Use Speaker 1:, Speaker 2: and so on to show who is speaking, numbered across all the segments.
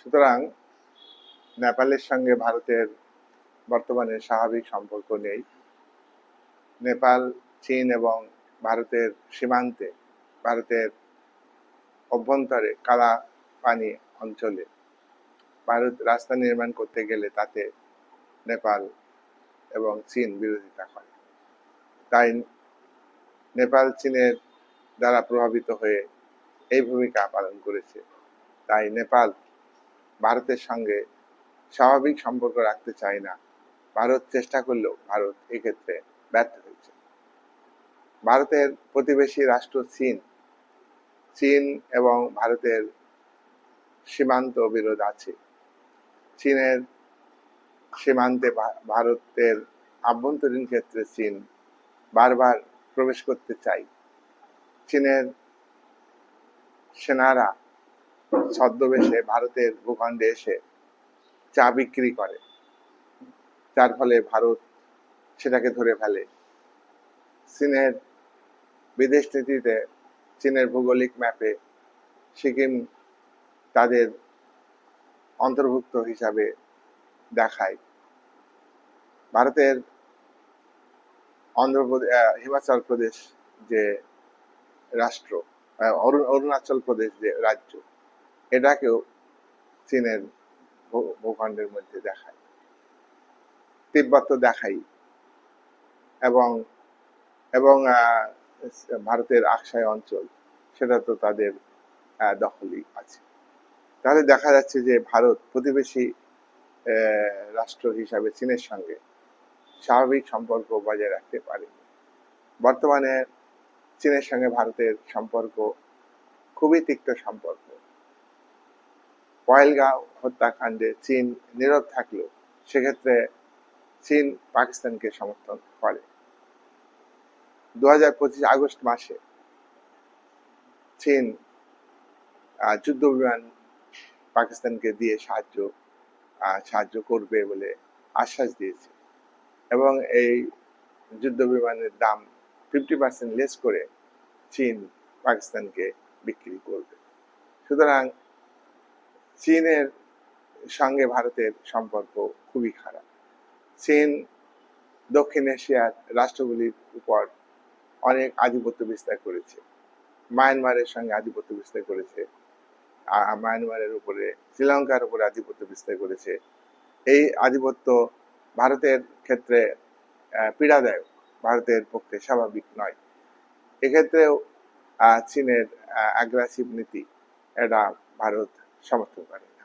Speaker 1: সুতরাং নেপালের সঙ্গে ভারতের বর্তমানে স্বাভাবিক সম্পর্ক নেই। নেপাল, চীন এবং ভারতের সীমান্তে ভারতের অভ্যন্তরে কালা পানি অঞ্চলে ভারত রাস্তা নির্মাণ করতে গেলে তাতে নেপাল এবং চীন বিরোধিতা করে। তাই নেপাল চীনের দ্বারা প্রভাবিত হয়ে এই ভূমিকা পালন করেছে। তাই নেপাল ভারতের সঙ্গে স্বাভাবিক সম্পর্ক রাখতে চায় না। ভারত চেষ্টা করলেও ভারত এক্ষেত্রে ব্যর্থ হয়েছে। ভারতের প্রতিবেশী রাষ্ট্র চীন। চীন এবং ভারতের সীমান্ত বিরোধ আছে। চীনের সীমান্তে ভারতের আভ্যন্তরীণ ক্ষেত্রে চীন বারবার প্রবেশ করতে চাই চীনের সেনারা ছদ্মবেশে, ভারতের ভূখণ্ডে এসে চা বিক্রি করে। যার ফলে ভারত সেটাকে ধরে ফেলে। চীনের বিদেশ নীতিতে চীনের ভৌগোলিক ম্যাপে সিকিম তাদের অন্তর্ভুক্ত হিসাবে দেখায়। ভারতের অন্ধ্রপ্রদেশ হিমাচল প্রদেশ যে রাষ্ট্র অরুণাচল প্রদেশ যে রাজ্য এটাকেও চীনের ভূখণ্ডের মধ্যে দেখায়। তিব্বত তো দেখাই এবং এবং ভারতের আকসাই অঞ্চল, সেটা তো তাদের দখলই আছে। তাহলে দেখা যাচ্ছে যে ভারত প্রতিবেশী রাষ্ট্র হিসাবে চীনের সঙ্গে স্বাভাবিক সম্পর্ক বজায় রাখতে পারে। বর্তমানে চীনের সঙ্গে ভারতের সম্পর্ক খুবই তিক্ত সম্পর্ক। পয়েলগাঁও হত্যাকাণ্ডে চীন নীরব থাকলেও সেক্ষেত্রে চীন পাকিস্তানকে সমর্থন করে। দু হাজার পঁচিশ আগস্ট মাসে চীন যুদ্ধ বিমান পাকিস্তানকে দিয়ে সাহায্য সাহায্য করবে বলে আশ্বাস দিয়েছে এবং এই যুদ্ধ বিমানের দাম ফিফটি পার্সেন্ট লেস করে চীন পাকিস্তানকে বিক্রি করবে। সুতরাং চীনের সঙ্গে ভারতের সম্পর্ক খুবই খারাপ। চীন, দক্ষিণ এশিয়ার রাষ্ট্রগুলির উপর অনেক আধিপত্য বিস্তার করেছে। মায়ানমারের সঙ্গে আধিপত্য বিস্তার করেছে। মায়ানমারের উপরে, শ্রীলঙ্কার উপরে আধিপত্য বিস্তার করেছে। এই আধিপত্য ভারতের ক্ষেত্রে পীড়াদায়ক, ভারতের পক্ষে স্বাভাবিক নয়। এক্ষেত্রেও চীনের অ্যাগ্রেসিভ নীতি, এটা ভারত সমর্থন করে না।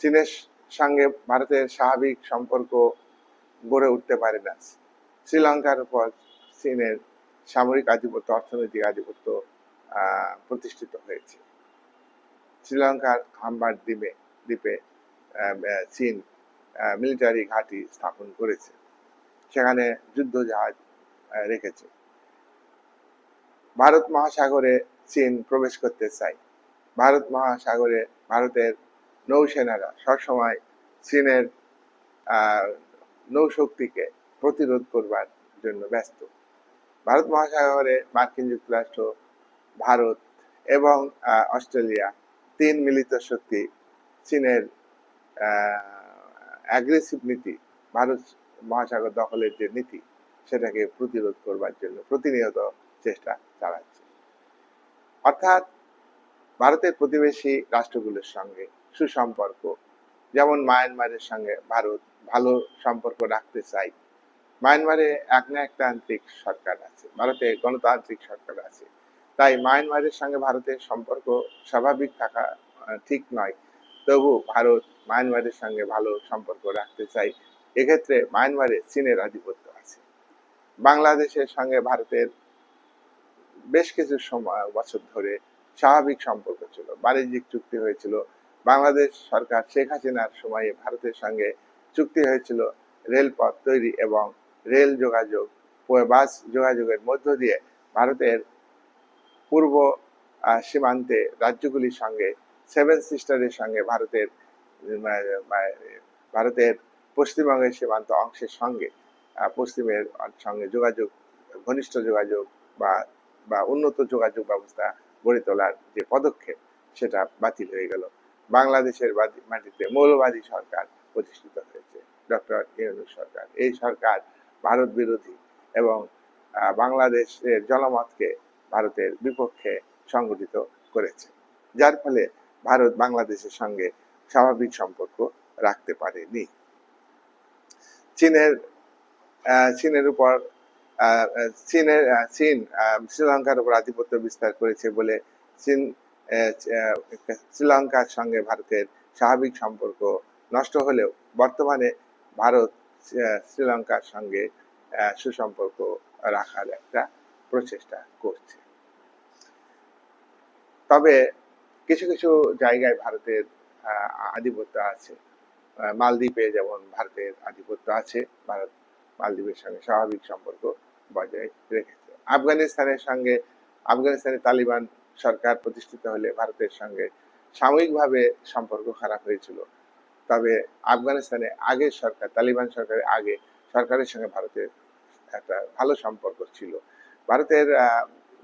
Speaker 1: চীনের সঙ্গে ভারতের স্বাভাবিক সম্পর্ক গড়ে উঠতে পারে না। শ্রীলঙ্কার উপর চীনের সামরিক আধিপত্য, অর্থনৈতিক আধিপত্য প্রতিষ্ঠিত হয়েছে। শ্রীলঙ্কার হাম্বার দ্বীপে দ্বীপে চীন মিলিটারি ঘাঁটি স্থাপন করেছে। সেখানে যুদ্ধ জাহাজ রেখেছে। ভারত মহাসাগরে চীন প্রবেশ করতে চায়। ভারত মহাসাগরে ভারতের নৌসেনারা সবসময় চীনের নৌশক্তিকে প্রতিরোধ করবার জন্য ব্যস্ত। ভারত মহাসাগরে মার্কিন যুক্তরাষ্ট্র, ভারত এবং অস্ট্রেলিয়া তিন মিলিত শক্তি চীনের অ্যাগ্রেসিভ নীতি, ভারত মহাসাগর দখলের যে নীতি, সেটাকে প্রতিরোধ করবার জন্য প্রতিনিয়ত চেষ্টা চালাচ্ছে। অর্থাৎ ভারতের প্রতিবেশী রাষ্ট্রগুলোর সঙ্গে সুসম্পর্ক। যেমন মায়ানমারের সঙ্গে ভারত ভালো সম্পর্ক রাখতে চাই মায়ানমারে একনায়কতান্ত্রিক সরকার আছে। ভারতে গণতান্ত্রিক সরকার আছে। তাই মায়ানমারের সঙ্গে ভারতের সম্পর্ক স্বাভাবিক থাকা ঠিক নয়। তবু ভারত মায়ানমারের সঙ্গে ভালো সম্পর্ক রাখতে চাই এক্ষেত্রে মায়ানমারে চীনের আধিপত্য আছে। বাংলাদেশের সঙ্গে ভারতের বেশ কিছু সময়, বছর ধরে স্বাভাবিক সম্পর্ক ছিল, বাণিজ্যিক চুক্তি হয়েছিল, বাংলাদেশ সরকার শেখ হাসিনার সময়ে ভারতের সঙ্গে চুক্তি হয়েছিল, রেলপথ তৈরি এবং রেল যোগাযোগ, বাস যোগাযোগের মধ্য দিয়ে ভারতের পূর্ব সীমান্তে রাজ্যগুলির সঙ্গে সেভেন সিস্টারের সঙ্গে ভারতের ভারতের পশ্চিমবঙ্গের সীমান্ত অংশের সঙ্গে পশ্চিমের সঙ্গে যোগাযোগ, ঘনিষ্ঠ যোগাযোগ বা বা উন্নত যোগাযোগ ব্যবস্থা গড়ে তোলার যে পদক্ষেপ, সেটা বাতিল হয়ে গেল। বাংলাদেশের মাটিতে মৌলবাদী সরকার প্রতিষ্ঠিত হয়েছে। ডক্টর ইউনুস সরকার। এই সরকার ভারত বিরোধী এবং বাংলাদেশের জনমতকে ভারতের বিপক্ষে সংগঠিত করেছে। যার ফলে ভারত বাংলাদেশের সঙ্গে স্বাভাবিক সম্পর্ক রাখতে পারেনি। চীনের চীনের উপর চীনের চীন শ্রীলঙ্কার উপর আধিপত্য বিস্তার করেছে বলে চীন শ্রীলঙ্কার সঙ্গে ভারতের স্বাভাবিক সম্পর্ক নষ্ট হলেও বর্তমানে ভারত শ্রীলঙ্কার সঙ্গে সুসম্পর্ক রাখার একটা প্রচেষ্টা করছে। তবে কিছু কিছু জায়গায় ভারতের আধিপত্য আছে। মালদ্বীপে যেমন ভারতের আধিপত্য আছে, ভারত মালদ্বীপের সঙ্গে স্বাভাবিক সম্পর্ক বজায় রেখেছে। আফগানিস্তানের সঙ্গে, আফগানিস্তানে তালিবান সরকার প্রতিষ্ঠিত হলে ভারতের সঙ্গে সাময়িকভাবে সম্পর্ক খারাপ হয়েছিল। তবে আফগানিস্তানে আগের সরকার, তালিবান সরকারের আগে সরকারের সঙ্গে ভারতের একটা ভালো সম্পর্ক ছিল। ভারতের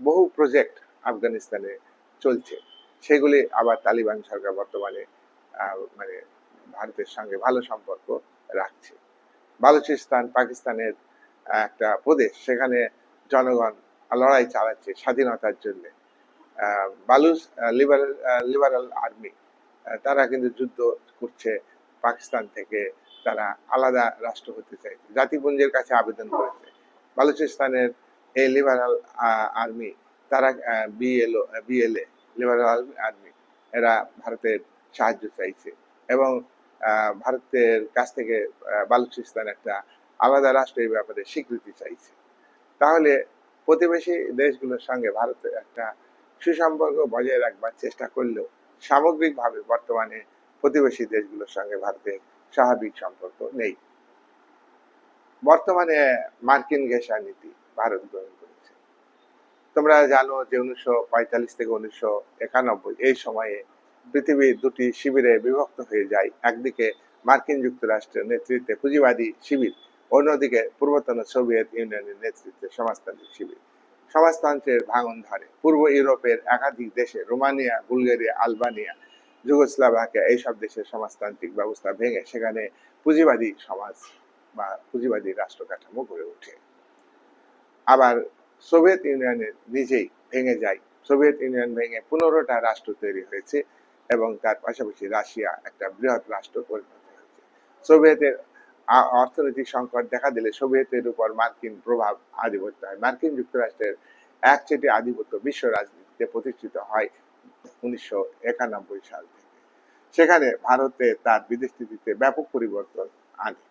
Speaker 1: বহু প্রজেক্ট আফগানিস্তানে চলছে। সেগুলি আবার তালিবান সরকার বর্তমানে মানে ভারতের সঙ্গে ভালো সম্পর্ক রাখছে। বালুচিস্তান পাকিস্তানের একটা প্রদেশ। সেখানে জনগণ লড়াই চালাচ্ছে স্বাধীনতার জন্য। বালুচ লিবারাল লিবারাল আর্মি তারা কিন্তু যুদ্ধ করছে। পাকিস্তান থেকে তারা আলাদা রাষ্ট্র হতে চাইছে। জাতিপুঞ্জের কাছে আবেদন করেছে। বালুচিস্তানের এই লিবারাল আর্মি, তারা বিএলও, বিএলএ, লিবারাল আর্মি, এরা ভারতের সাহায্য চাইছে। এবং ভারতের কাছ থেকে বালুচিস্তান একটা আলাদা রাষ্ট্র এই ব্যাপারে স্বীকৃতি চাইছে। তাহলে প্রতিবেশী দেশগুলোর সঙ্গে ভারতের একটা সুসম্পর্ক বজায় রাখবার চেষ্টা করলেও সামগ্রিকভাবে বর্তমানে প্রতিবেশী দেশগুলোর সঙ্গে ভারতের স্বাভাবিক সম্পর্ক নেই। বর্তমানে মার্কিন ঘেঁষা নীতি ভারত গ্রহণ করেছে। তোমরা জানো যে উনিশশো পঁয়তাল্লিশ থেকে উনিশশো একানব্বই এই সময়ে পৃথিবীর দুটি শিবিরে বিভক্ত হয়ে যায়। একদিকে মার্কিন যুক্তরাষ্ট্রের নেতৃত্বে পুঁজিবাদী শিবির, অন্যদিকে পূর্বতন সোভিয়েত ইউনিয়নের নেতৃত্বে সমাজতান্ত্রিক শিবির। সমাজতন্ত্রের ভাঙন ধরে। পূর্ব ইউরোপের একাধিক দেশে রোমানিয়া, বুলগেরিয়া, আলবানিয়া, যুগোস্লাভাকিয়া এইসব দেশের সমাজতান্ত্রিক ব্যবস্থা ভেঙে সেখানে পুঁজিবাদী সমাজ বা পুঁজিবাদী রাষ্ট্র কাঠামো গড়ে ওঠে। আবার সোভিয়েত ইউনিয়নের নিজেই ভেঙে যায়। সোভিয়েত ইউনিয়ন ভেঙে পনেরোটা রাষ্ট্র তৈরি হয়েছে। এবং তার পাশাপাশি রাশিয়া একটা বৃহৎ রাষ্ট্র পরিণত হয়েছে। সোভিয়েতের অর্থনৈতিক সংকট দেখা দিলে সোভিয়েতের উপর মার্কিন প্রভাব আধিপত্য হয়। মার্কিন যুক্তরাষ্ট্রের এক একচেটি আধিপত্য বিশ্ব রাজনীতিতে প্রতিষ্ঠিত হয় উনিশশো একানব্বই সাল থেকে। সেখানে ভারতে তার বিদেশ নীতিতে ব্যাপক পরিবর্তন আনে।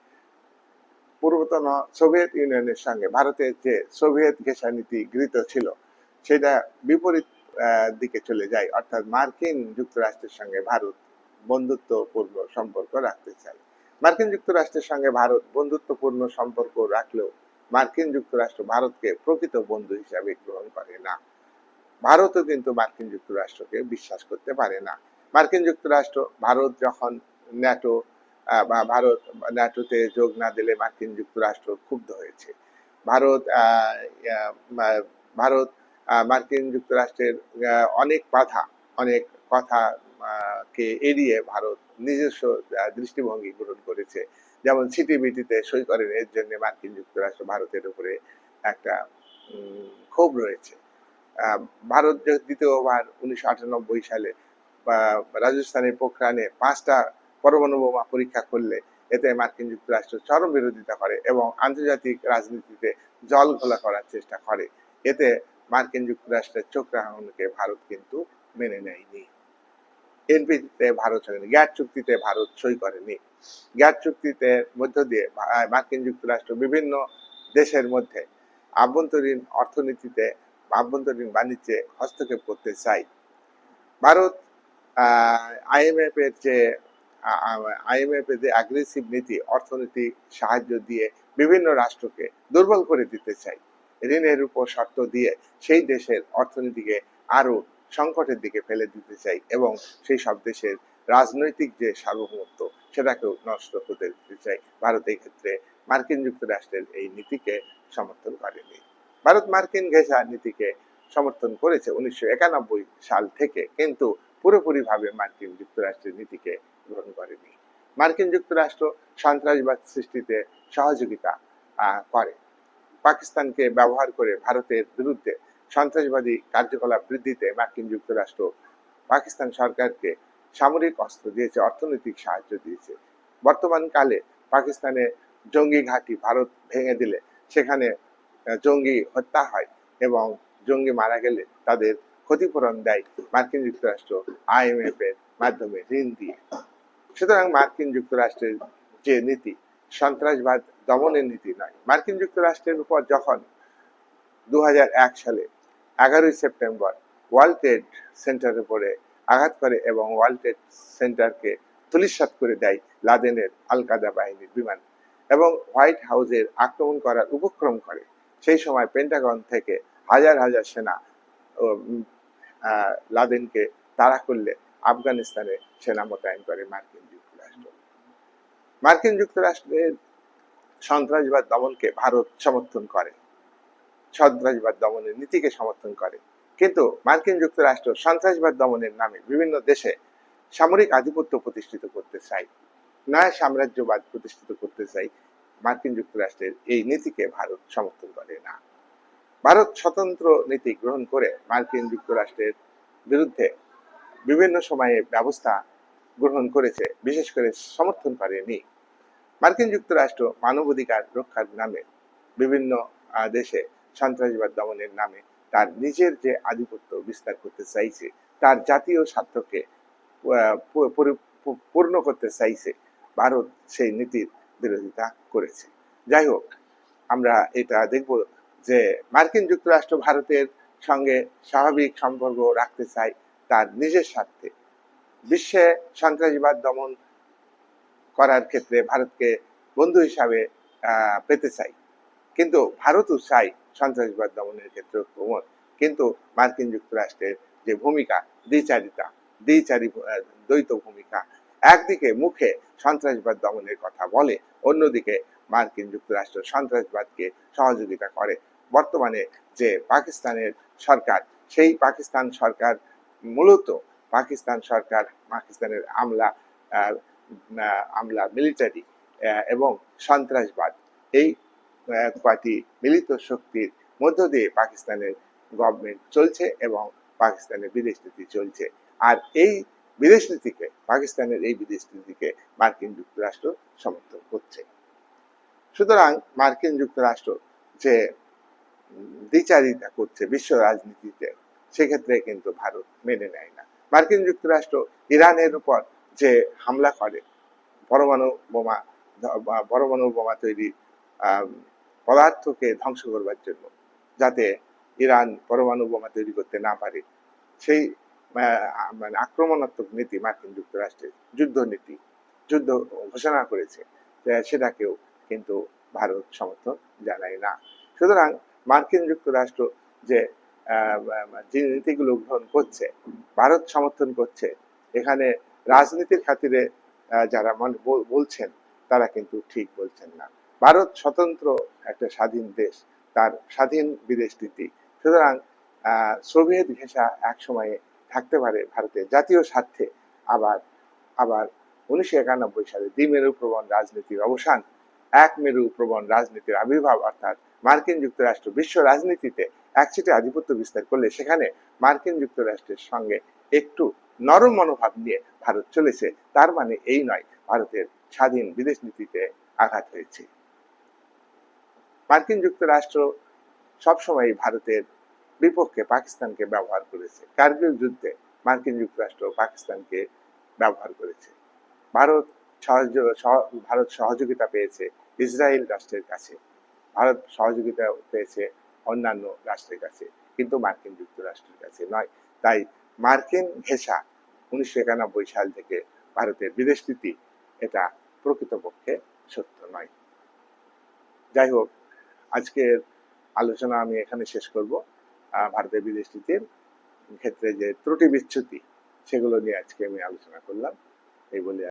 Speaker 1: পূর্বতন সোভিয়েত ইউনিয়নের সঙ্গে ভারতের যে সোভিয়েত ঘেঁষা নীতি গৃহীত ছিল, সেটা বিপরীত দিকে চলে যায়। অর্থাৎ মার্কিন যুক্তরাষ্ট্রের সঙ্গে ভারত বন্ধুত্বপূর্ণ সম্পর্ক রাখতে চায়। মার্কিন যুক্তরাষ্ট্রের সঙ্গে ভারত বন্ধুত্বপূর্ণ সম্পর্ক রাখলেও মার্কিন যুক্তরাষ্ট্র ভারতকে প্রকৃত বন্ধু হিসাবে গ্রহণ করে না। ভারতও কিন্তু মার্কিন যুক্তরাষ্ট্রকে বিশ্বাস করতে পারে না। মার্কিন যুক্তরাষ্ট্র, ভারত যখন ন্যাটো বা ভারত ন্যাটোতে যোগ না দিলে মার্কিন যুক্তরাষ্ট্র ক্ষুব্ধ হয়েছে। ভারত ভারত মার্কিন যুক্তরাষ্ট্রের অনেক বাধা, অনেক কথা কে এড়িয়ে ভারত নিজস্ব দৃষ্টিভঙ্গি গ্রহণ করেছে। যেমন সিটিবিটিতে সই করেন, এর জন্য মার্কিন যুক্তরাষ্ট্র ভারতের উপরে একটা ক্ষোভ রয়েছে। ভারত দ্বিতীয়বার উনিশশো আটানব্বই সালে রাজস্থানের পোখরানে পাঁচটা পরমাণু বোমা পরীক্ষা করলে, এতে মার্কিন যুক্তরাষ্ট্র চরম বিরোধিতা করে এবং আন্তর্জাতিক রাজনীতিতে জল ঘোলা করার চেষ্টা করে। এতে মার্কিন যুক্তরাষ্ট্রের চোখ রাঙানোকে ভারত কিন্তু মেনে নেয়নি। এনপিতে ভারত সঙ্গে গ্যাট চুক্তিতে ভারত সই করেনি। গ্যাট চুক্তিতে মধ্য দিয়ে মার্কিন যুক্তরাষ্ট্র বিভিন্ন দেশের মধ্যে আভ্যন্তরীণ অর্থনীতিতে, আভ্যন্তরীণ বাণিজ্যে হস্তক্ষেপ করতে চাই ভারত আইএমএফ এর যে আইএমএফ এর যে অ্যাগ্রেসিভ নীতি অর্থনৈতিক সাহায্য দিয়ে বিভিন্ন রাষ্ট্রকে দুর্বল করে দিতে চাই ঋণের উপর শর্ত দিয়ে সেই দেশের অর্থনীতিকে আরও সংকটের দিকে ফেলে দিতে চাই এবং সেই সব দেশের রাজনৈতিক যে সার্বভৌমত্ব, সেটাকেও নষ্ট হতে দিতে চাই। ভারত এই ক্ষেত্রে মার্কিন যুক্তরাষ্ট্রের এই নীতিকে সমর্থন করেনি। ভারত মার্কিন ঘেঁষা নীতিকে সমর্থন করেছে উনিশশো একানব্বই সাল থেকে, কিন্তু পুরোপুরিভাবে মার্কিন যুক্তরাষ্ট্রের নীতিকে গ্রহণ করেনি। মার্কিন যুক্তরাষ্ট্র সন্ত্রাসবাদ সৃষ্টিতে সহযোগিতা করে। পাকিস্তানকে ব্যবহার করে ভারতের বিরুদ্ধে সন্ত্রাসবাদী কার্যকলাপ বৃদ্ধিতে মার্কিন যুক্তরাষ্ট্র, পাকিস্তান সরকারকে সামরিক অস্ত্র দিয়েছে, অর্থনৈতিক সাহায্য দিয়েছে। বর্তমান কালে পাকিস্তানে জঙ্গি ঘাঁটি ভারত ভেঙে দিলে, সেখানে জঙ্গি হত্যা হয় এবং জঙ্গি মারা গেলে তাদের ক্ষতিপূরণ দেয় মার্কিন যুক্তরাষ্ট্র আইএমএফ এর মাধ্যমে ঋণ দিয়ে। সুতরাং মার্কিন যুক্তরাষ্ট্রের যে নীতি সন্ত্রাসবাদ দমনের নীতি নয় মার্কিন যুক্তরাষ্ট্রের উপর যখন দু সালে এগারোই সেপ্টেম্বর ওয়ার্ল্ড ট্রেড সেন্টারের উপরে আঘাত করে এবং ওয়ার্ল্ড ট্রেড সেন্টারকে তুলিশাত করে দেয় লাদেনের আল কাদা বাহিনীর বিমান এবং হোয়াইট হাউসের আক্রমণ করার উপক্রম করে, সেই সময় পেন্টাগন থেকে হাজার হাজার সেনা লাদেনকে তাড়া করলে আফগানিস্তানে সেনা মোতায়েন করে মার্কিন মার্কিন যুক্তরাষ্ট্রের সন্ত্রাসবাদ দমনকে ভারত সমর্থন করে, সন্ত্রাসবাদ দমনের নীতিকে সমর্থন করে। কিন্তু মার্কিন যুক্তরাষ্ট্র সন্ত্রাসবাদ দমনের নামে বিভিন্ন দেশে সামরিক আধিপত্য প্রতিষ্ঠিত করতে চায়, নয়া সাম্রাজ্যবাদ প্রতিষ্ঠিত করতে চাই মার্কিন যুক্তরাষ্ট্রের এই নীতিকে ভারত সমর্থন করে না। ভারত স্বতন্ত্র নীতি গ্রহণ করে মার্কিন যুক্তরাষ্ট্রের বিরুদ্ধে বিভিন্ন সময়ে ব্যবস্থা গ্রহণ করেছে, বিশেষ করে সমর্থন করেনি মার্কিন যুক্তরাষ্ট্র মানবাধিকার রক্ষার নামে বিভিন্ন দেশে সন্ত্রাসবাদ দমনের নামে তার নিজের যে আধিপত্য বিস্তার করতে চাইছে, তার জাতীয় স্বার্থকে পূর্ণ করতে চাইছে, ভারত সেই নীতির বিরোধিতা করেছে। যাই হোক, আমরা এটা দেখব যে মার্কিন যুক্তরাষ্ট্র ভারতের সঙ্গে স্বাভাবিক সম্পর্ক রাখতে চায় তার নিজের স্বার্থে। বিশ্বে সন্ত্রাসবাদ দমন করার ক্ষেত্রে ভারতকে বন্ধু হিসাবে পেতে চাই। কিন্তু ভারতও চাই সন্ত্রাসবাদ দমনের ক্ষেত্রে ঐক্যমত কিন্তু মার্কিন যুক্তরাষ্ট্রের যে ভূমিকা, দ্বিচারিতা, দ্বিচারী দ্বৈত ভূমিকা, একদিকে মুখে সন্ত্রাসবাদ দমনের কথা বলে, অন্যদিকে মার্কিন যুক্তরাষ্ট্র সন্ত্রাসবাদকে সহযোগিতা করে। বর্তমানে যে পাকিস্তানের সরকার, সেই পাকিস্তান সরকার মূলত পাকিস্তান সরকার, পাকিস্তানের আমলা আমলা মিলিটারি এবং সন্ত্রাসবাদ। এই কয়টি মিলিত শক্তির মধ্য দিয়ে পাকিস্তানের গভর্নমেন্ট চলছে এবং পাকিস্তানের বিদেশ নীতি চলছে। আর এই বিদেশ নীতিকে, পাকিস্তানের এই বিদেশ নীতিকে মার্কিন যুক্তরাষ্ট্র সমর্থন করছে। সুতরাং মার্কিন যুক্তরাষ্ট্র যে দ্বিচারিতা করছে বিশ্ব রাজনীতিতে, সেক্ষেত্রে কিন্তু ভারত মেনে নেয় না। মার্কিন যুক্তরাষ্ট্র ইরানের উপর যে হামলা করে, পরমাণু বোমা পরমাণু বোমা তৈরি পদার্থকে ধ্বংস করবার জন্য, যাতে ইরান পরমাণু বোমা তৈরি করতে না পারে। সেই মানে আক্রমণাত্মক নীতি মার্কিন যুক্তরাষ্ট্রের যুদ্ধ নীতি যুদ্ধ ঘোষণা করেছে সেটাকেও কিন্তু ভারত সমর্থন জানায় না। সুতরাং মার্কিন যুক্তরাষ্ট্র যে নীতিগুলো গ্রহণ করছে, ভারত সমর্থন করছে, এখানে রাজনীতির খাতিরে যারা মনে- বল- বলছেন, তারা কিন্তু ঠিক বলছেন না। ভারত স্বতন্ত্র একটা স্বাধীন দেশ, তার স্বাধীন বিদেশ নীতি। সুতরাং সোভিয়েত ঘেঁষা এক সময়ে থাকতে পারে ভারতের জাতীয় স্বার্থে। আবার আবার উনিশশো একানব্বই সালে দ্বিমেরু প্রবণ রাজনীতির অবসান এক মেরু প্রবণ রাজনীতির আবির্ভাব, অর্থাৎ মার্কিন যুক্তরাষ্ট্র বিশ্ব রাজনীতিতে একচিটে আধিপত্য বিস্তার করলে সেখানে মার্কিন যুক্তরাষ্ট্রের সঙ্গে একটু নরম মনোভাব নিয়ে ভারত চলেছে। তার মানে এই নয়, ভারতের স্বাধীন বিদেশ নীতিতে আঘাত হয়েছে। মার্কিন যুক্তরাষ্ট্র সবসময় ভারতের বিপক্ষে পাকিস্তানকে ব্যবহার করেছে। কার্গিল যুদ্ধে মার্কিন যুক্তরাষ্ট্র পাকিস্তানকে ব্যবহার করেছে। ভারত ভারত সহযোগিতা পেয়েছে ইসরায়েল রাষ্ট্রের কাছে। ভারত সহযোগিতা পেয়েছে অন্যান্য রাষ্ট্রের কাছে, কিন্তু মার্কিন যুক্তরাষ্ট্রের কাছে নয়। তাই মার্কিন ঘেঁষা উনিশশো একানব্বই সাল থেকে ভারতের বিদেশ নীতি এটা প্রকৃতপক্ষে সত্য নয়। যাই হোক, আজকের আলোচনা আমি এখানে শেষ করব। ভারতের বিদেশ নীতির ক্ষেত্রে যে ত্রুটি বিচ্যুতি, সেগুলো নিয়ে আজকে আমি আলোচনা করলাম। এই বলে